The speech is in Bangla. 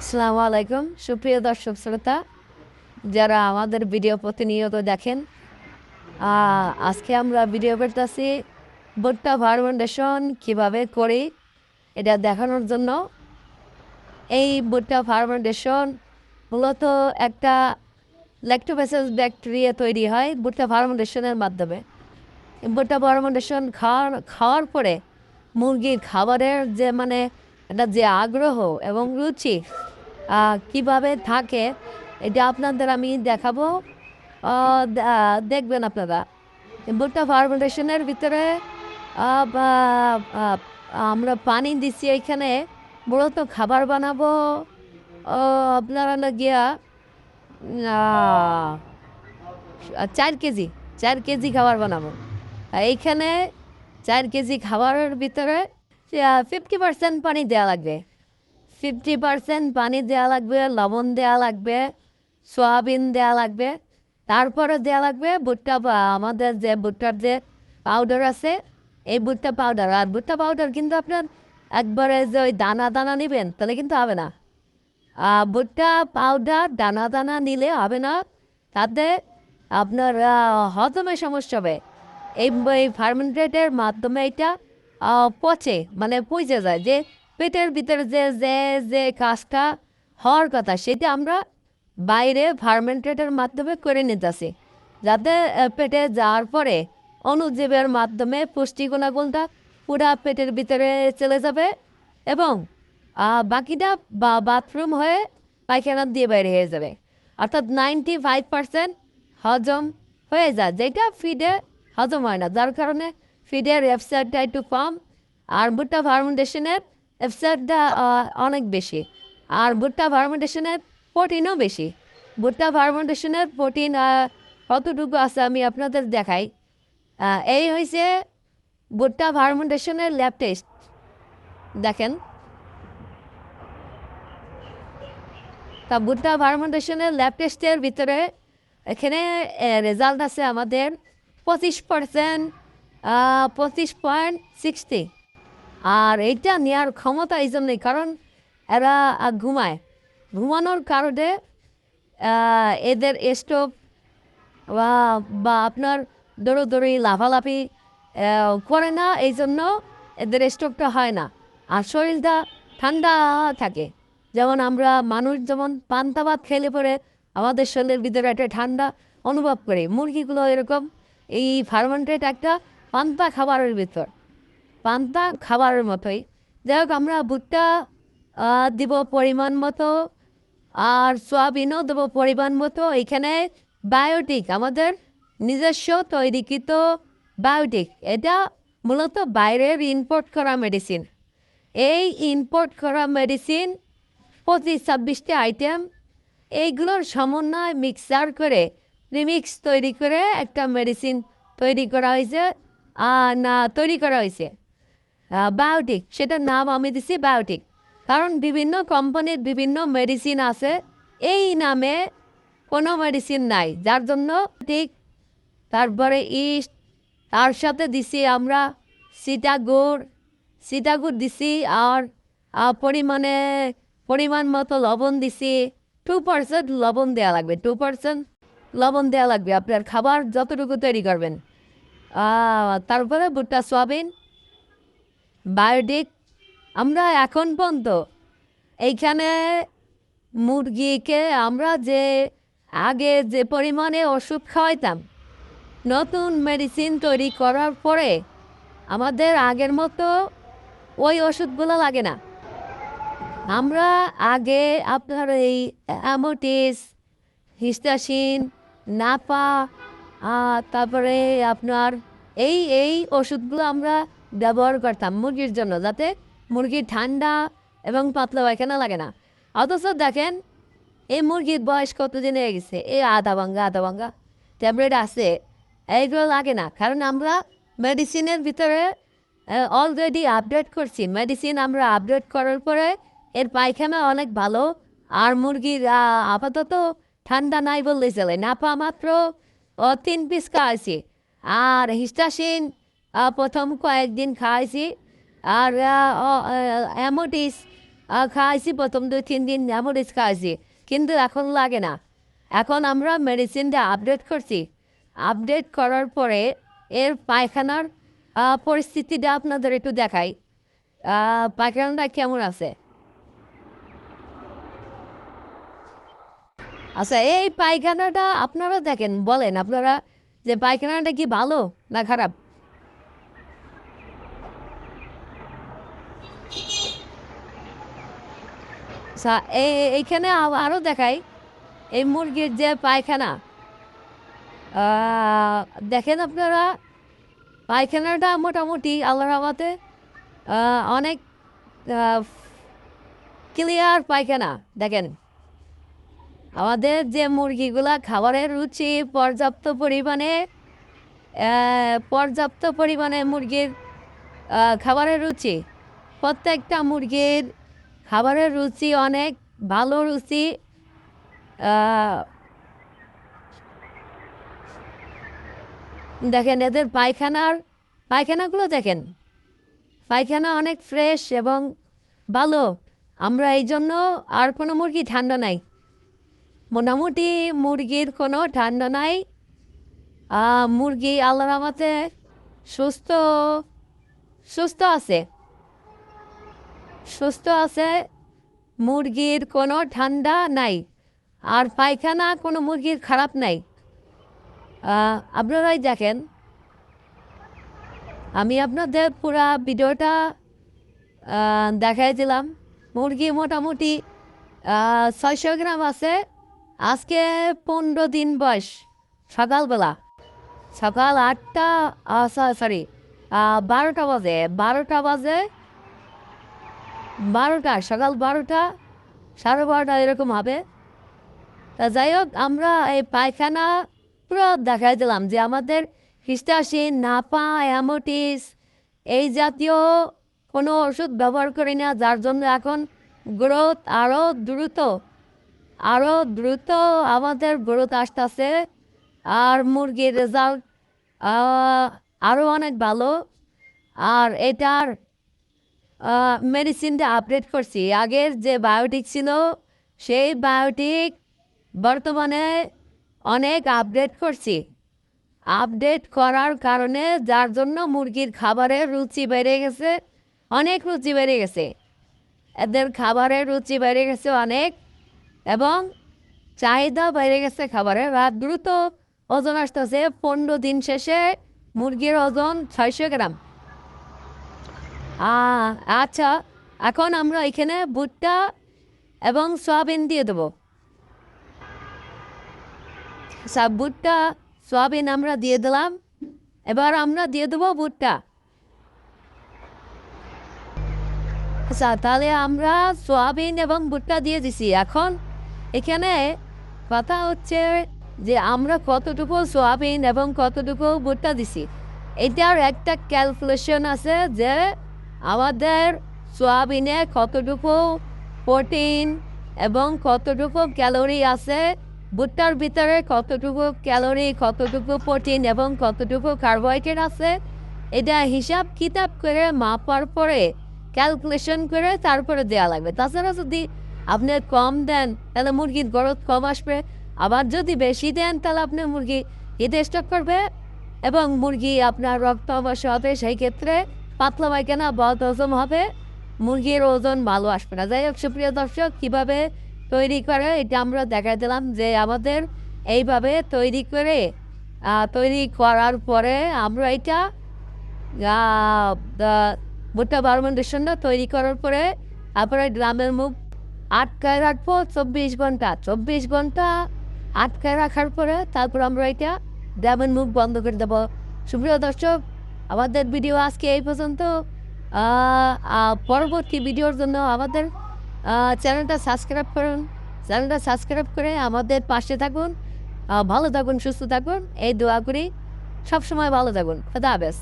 আসসালামু আলাইকুম। সুপ্রিয় দর্শক শ্রোতা, যারা আমাদের ভিডিও প্রতিনিয়ত দেখেন আজকে আমরা ভিডিও করতেছি ভুট্টা ফার্মেন্টেশন কীভাবে করি এটা দেখানোর জন্য। এই ভুট্টা ফার্মেন্টেশন মূলত একটা ল্যাক্টোবেসিস ব্যাকটেরিয়া তৈরি হয় ভুট্টা ফার্মেন্টেশনের মাধ্যমে। ভুট্টা ফার্মেন্টেশন খাওয়ার খাওয়ার পরে মুরগির খাবারের যে মানে একটা যে আগ্রহ এবং রুচি কীভাবে থাকে, এটা আপনাদের আমি দেখাবো। দেখবেন আপনারা। ভুট্টা ফার্মেন্টেশনের ভিতরে আমরা পানি দিচ্ছি এখানে, মূলত খাবার বানাবো। আপনারা না গিয়া চার কেজি চার কেজি খাবার বানাবো। এইখানে চার কেজি খাবারের ভিতরে ফিফটি পার্সেন্ট পানি দেওয়া লাগবে। ফিফটি পার্সেন্ট পানি দেওয়া লাগবে, লবণ দেওয়া লাগবে, সয়াবিন দেওয়া লাগবে, তারপরে দেওয়া লাগবে ভুট্টা আমাদের যে ভুট্টার যে পাউডার আছে, এই ভুট্টা পাউডার আর ভুট্টা পাউডার কিন্তু আপনার একবারে যে ওই দানা দানা নেবেন, তাহলে কিন্তু হবে না। ভুট্টা পাউডার দানা দানা নিলে হবে না, তাতে আপনার হজমে সমস্যা হবে। এই ফার্মেন্টেটের মাধ্যমে এটা পচে মানে পচে যায়। যে পেটের ভিতরে যে যে যে কাজটা হওয়ার কথা, সেটা আমরা বাইরে ফার্মেন্টেটের মাধ্যমে করে নিতেছি। যাতে পেটে যাওয়ার পরে অনুজীবের মাধ্যমে পুষ্টি গুণাগুণটা পুরা পেটের ভিতরে চলে যাবে এবং বাকিটা বা, বাথরুম হয়ে পায়খানা দিয়ে বাইরে হয়ে যাবে। অর্থাৎ নাইনটি ফাইভ পার্সেন্ট হজম হয়ে যায়, যেটা ফিডে হজম হয় না। যার কারণে ফিডের ওয়েবসাইটটা একটু কম, আর ভুট্টা ফার্মেন্টেশনের ওয়েবসাইটটা অনেক বেশি। আর ভুট্টা ফার্মেন্টেশনের প্রোটিনও বেশি। ভুট্টা ফার্মেন্টেশনের প্রোটিন কতটুকু আছে আমি আপনাদের দেখাই। এই হয়েছে ভুট্টা ফার্মেন্টেশনের ল্যাব টেস্ট দেখেন। তা ভুট্টা ফার্মেন্টেশনের ল্যাব টেস্টের ভিতরে এখানে রেজাল্ট আছে আমাদের পঁচিশ পার্সেন্ট পঁচিশ পয়েন্ট সিক্সটি আর এইটা নেওয়ার ক্ষমতা এই জন্যই, কারণ এরা ঘুমায়। ঘুমানোর কারণে এদের স্টোভ বা বা আপনার দৌড়োদৌড়ি, লাফালাফি করে না, এই জন্য এদের স্টোভটা হয় না। আর শরীরটা ঠান্ডা থাকে। যেমন আমরা মানুষ যেমন পান্তা ভাত খেলে পরে আমাদের শরীরের ভিতরে একটা ঠান্ডা অনুভব করি। মুরগিগুলো এরকম, এই ফার্মেন্টেড একটা পান্তা খাবারের ভিতর। পান্তা খাবারের মতোই। যাই হোক আমরা ভুট্টা দিব পরিমাণ মতো, আর সয়াবিনও দেবো পরিমাণ মতো। এখানে বায়োটিক, আমাদের নিজস্ব তৈরিকৃত বায়োটিক। এটা মূলত বাইরের ইম্পোর্ট করা মেডিসিন। এই ইম্পোর্ট করা মেডিসিন পঁচিশ, ছাব্বিশটি আইটেম। এইগুলোর সমন্বয় মিক্সার করে, রিমিক্স তৈরি করে একটা মেডিসিন তৈরি করা হয়েছে। না, তৈরি করা হয়েছে। বায়োটিক সেটার নাম আমি দিছি বায়োটিক কারণ বিভিন্ন কোম্পানির বিভিন্ন মেডিসিন আছে, এই নামে কোনো মেডিসিন নাই। যার জন্য ঠিক তারপরে ইস্ট তার সাথে দিছি আমরা সীতাগুড় সীতাগুড় দিছি আর পরিমাণে, পরিমাণ মতো লবণ দিছি। টু পার্সেন্ট লবণ দেওয়া লাগবে টু পার্সেন্ট লবণ দেওয়া লাগবে। আপনার খাবার যতটুকু তৈরি করবেন। তারপরে ভুট্টা, সোয়াবিন বায়োটিক আমরা এখন পর্যন্ত এইখানে মুরগিকে আমরা যে, আগে যে পরিমাণে ওষুধ খাওয়াইতাম, নতুন মেডিসিন তৈরি করার পরে আমাদের আগের মতো ওই ওষুধগুলো লাগে না। আমরা আগে আপনার এই অ্যামোটিস হিস্টাসিন, নাপা তারপরে আপনার এই এই ওষুধগুলো আমরা ব্যবহার করতাম মুরগির জন্য, যাতে মুরগির ঠান্ডা এবং পাতলা পায়খানা লাগে না। অথচ দেখেন, এই মুরগির বয়স কতদিন হয়ে গেছে? এই আধা ভাঙ্গা আধা ভাঙ্গা। ট্যাবলেট আছে, এইগুলো লাগে না। কারণ আমরা মেডিসিনের ভিতরে অলরেডি আপডেট করছি। মেডিসিন আমরা আপডেট করার পরে, এর পায়খানা অনেক ভালো। আর মুরগির আপাতত ঠান্ডা নাই বললেই চলে। নাপা মাত্র তিন পিস খাওয়াইছি। আর হিস্টাসিন প্রথম কয়েকদিন খাওয়াইছি আর অ্যামোটিস খাইছি প্রথম দুই, তিন দিন অ্যামোডিস খাইছি। কিন্তু এখন লাগে না। এখন আমরা মেডিসিনটা আপডেট করছি। আপডেট করার পরে এর পায়খানার পরিস্থিতিটা আপনাদের একটু দেখাই। পায়খানাটা কেমন আছে? আচ্ছা এই পায়খানাটা আপনারা দেখেন, বলেন, আপনারা যে পায়খানাটা কি ভালো না খারাপ আচ্ছা এই এইখানে আ- আরও দেখাই। এই মুরগির যে পায়খানা দেখেন আপনারা, পায়খানাটা মোটামুটি আল্লাহর রহমতে অনেক ক্লিয়ার পায়খানা, দেখেন। আমাদের যে মুরগিগুলা খাবারের রুচি পর্যাপ্ত পরিমাণে পর্যাপ্ত পরিমাণে মুরগির খাবারের রুচি, প্রত্যেকটা মুরগির খাবারের রুচি অনেক, ভালো রুচি দেখেন এদের পায়খানার, পায়খানাগুলো দেখেন। পায়খানা অনেক ফ্রেশ এবং ভালো। আমরা এই জন্য আর কোনো মুরগি ঠান্ডা নাই। মোটামুটি মুরগির কোনো ঠান্ডা নাই। মুরগি আল্লাহর আমাতে সুস্থ সুস্থ আছে। সুস্থ আছে, মুরগির কোনো ঠান্ডা নাই, আর পায়খানা কোনো মুরগির খারাপ নাই। আপনারাই দেখেন। আমি আপনাদের পুরা ভিডিওটা দেখাই দিলাম। মুরগি মোটামুটি ছয়শো গ্রাম আছে। আজকে পনেরো দিন বয়স, সকালবেলা। সকাল আটটা সরি বারোটা বাজে বারোটা বাজে বারোটা, সকাল বারোটা, সাড়ে বারোটা এরকম হবে। তা যাই হোক, আমরা এই পায়খানা পুরো দেখাই দিলাম যে আমাদের হিস্টাসিন, নাপা, অ্যামোটিস এই জাতীয় কোনো ওষুধ ব্যবহার করি না, যার জন্য এখন গ্রোথ আরও দ্রুত আরও দ্রুত আমাদের গ্রোথ আসতেছে। আর মুরগির রেজাল্ট আরও অনেক ভালো। আর এটার মেডিসিনটা আপডেট করছি। আগের যে বায়োটিক ছিল, সেই বায়োটিক বর্তমানে অনেক আপডেট করছি। আপডেট করার কারণে যার জন্য মুরগির খাবারের রুচি বেড়ে গেছে, অনেক রুচি বেড়ে গেছে। এদের খাবারের রুচি বেড়ে গেছে অনেক এবং চাহিদা বেড়ে গেছে খাবারের আর দ্রুত ওজন আসতেছে, পনেরো দিন শেষে মুরগির ওজন ছয়শো গ্রাম। আচ্ছা এখন আমরা এখানে ভুট্টা এবং সয়াবিন দিয়ে দেবো। সব ভুট্টা, সয়াবিন আমরা দিয়ে দিলাম। এবার আমরা দিয়ে দেবো ভুট্টা। আচ্ছা তাহলে আমরা সয়াবিন এবং ভুট্টা দিয়ে দিছি। এখন এখানে কথা হচ্ছে যে আমরা কতটুকু সয়াবিন এবং কতটুকু ভুট্টা দিছি। এটার একটা ক্যালকুলেশন আছে যে আমাদের সোয়াবিনে কতটুকু প্রোটিন এবং কতটুকু ক্যালোরি আছে? ভুট্টার ভিতরে কতটুকু ক্যালোরি, কতটুকু প্রোটিন এবং কতটুকু কার্বোহাইড্রেট আছে? এটা হিসাব কিতাব করে মাপার পরে, ক্যালকুলেশন করে তারপরে দেওয়া লাগবে। তাছাড়া যদি আপনি কম দেন, তাহলে মুরগির গরত কম আসবে। আবার যদি বেশি দেন, তাহলে আপনি মুরগি এতে স্টক করবে এবং মুরগি আপনার রক্ত অবশ্য হবে। সেই ক্ষেত্রে পাতলা পায়খানা বদ হজম হবে। মুরগির ওজন ভালো আসবে না। যাই হোক, সুপ্রিয় দর্শক, কীভাবে তৈরি করে এটা আমরা দেখা দিলাম যে আমাদের এইভাবে তৈরি করে তৈরি করার পরে আমরা এটা ভুট্টা ফার্মেন্টেশনটা তৈরি করার পরে তারপরে ড্রামের মুখ আটকায় রাখব চব্বিশ ঘণ্টা। চব্বিশ ঘণ্টা আটকায় রাখার পরে তারপর আমরা এটা ড্রামের মুখ বন্ধ করে দেবো। সুপ্রিয় দর্শক আমাদের ভিডিও আজকে এই পর্যন্ত। পরবর্তী ভিডিওর জন্য আমাদের চ্যানেলটা সাবস্ক্রাইব করুন। চ্যানেলটা সাবস্ক্রাইব করে আমাদের পাশে থাকুন। ভালো থাকুন, সুস্থ থাকুন। এই দোয়া করি। সবসময় ভালো থাকুন। খোদা হাফেজ।